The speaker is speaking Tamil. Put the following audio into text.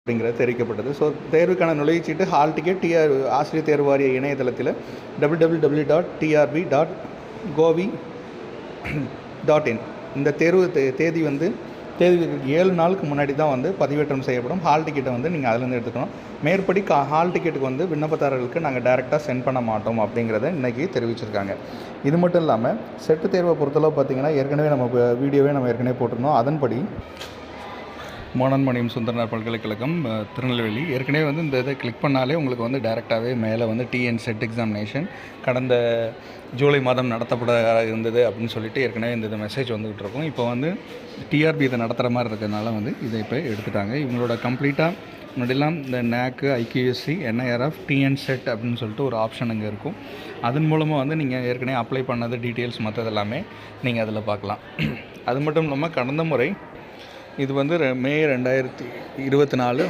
அப்படிங்கிறது தெரிவிக்கப்பட்டது. ஸோ தேர்வுக்கான நுழைவுச்சீட்டு ஹால் டிக்கெட் டிஆர் ஆசிரியர் தேர்வு வாரிய இணையதளத்தில் W W W dot TRB dot gov dot in இந்த தேர்வு தே- தேதி வந்து தேதி ஏழு நாளுக்கு முன்னாடி தான் வந்து பதிவேற்றம் செய்யப்படும். ஹால் டிக்கெட்டை வந்து நீங்கள் அதுலேருந்து எடுத்துக்கணும். மேற்படி கா ஹால் டிக்கெட்டுக்கு வந்து விண்ணப்பதாரர்களுக்கு நாங்கள் டேரெக்டாக சென்ட் பண்ண மாட்டோம் அப்படிங்கிறத இன்றைக்கி தெரிவிச்சிருக்காங்க. இது மட்டும் இல்லாமல் செட்டு தேர்வை பொறுத்தளவு பார்த்தீங்கன்னா ஏற்கனவே நம்ம வீடியோவே நம்ம ஏற்கனவே போட்டிருந்தோம். அதன்படி மோனன்மணியம் சுந்தரனார் பல்கலைக்கழகம் திருநெல்வேலி. ஏற்கனவே வந்து இந்த இதை கிளிக் பண்ணாலே உங்களுக்கு வந்து டைரெக்டாகவே மேலே வந்து டிஎன் செட் எக்ஸாமினேஷன் கடந்த ஜூலை மாதம் நடத்தப்பட இருந்தது அப்படின்னு சொல்லிட்டு ஏற்கனவே இந்த மெசேஜ் வந்துகிட்டு இருக்கும். இப்போ வந்து டிஆர்பி இதை நடத்துகிற மாதிரி இருக்கிறதுனால வந்து இதை இப்போ எடுத்துட்டாங்க. இவங்களோட கம்ப்ளீட்டாக முன்னாடிலாம் இந்த நேக்கு ஐக்யூஎஸ்சி என்ஐஆர்எஃப் டிஎன் செட் அப்படின்னு சொல்லிட்டு ஒரு ஆப்ஷன் அங்கே இருக்கும். அதன் மூலமாக வந்து நீங்கள் ஏற்கனவே அப்ளை பண்ணது டீட்டெயில்ஸ் மற்றது எல்லாமே நீங்கள் அதில் பார்க்கலாம். அது மட்டும் இல்லாமல் கடந்த முறை இது வந்து ரெ- மே ரெண்டாயிரத்தி இருபத்தி நாலு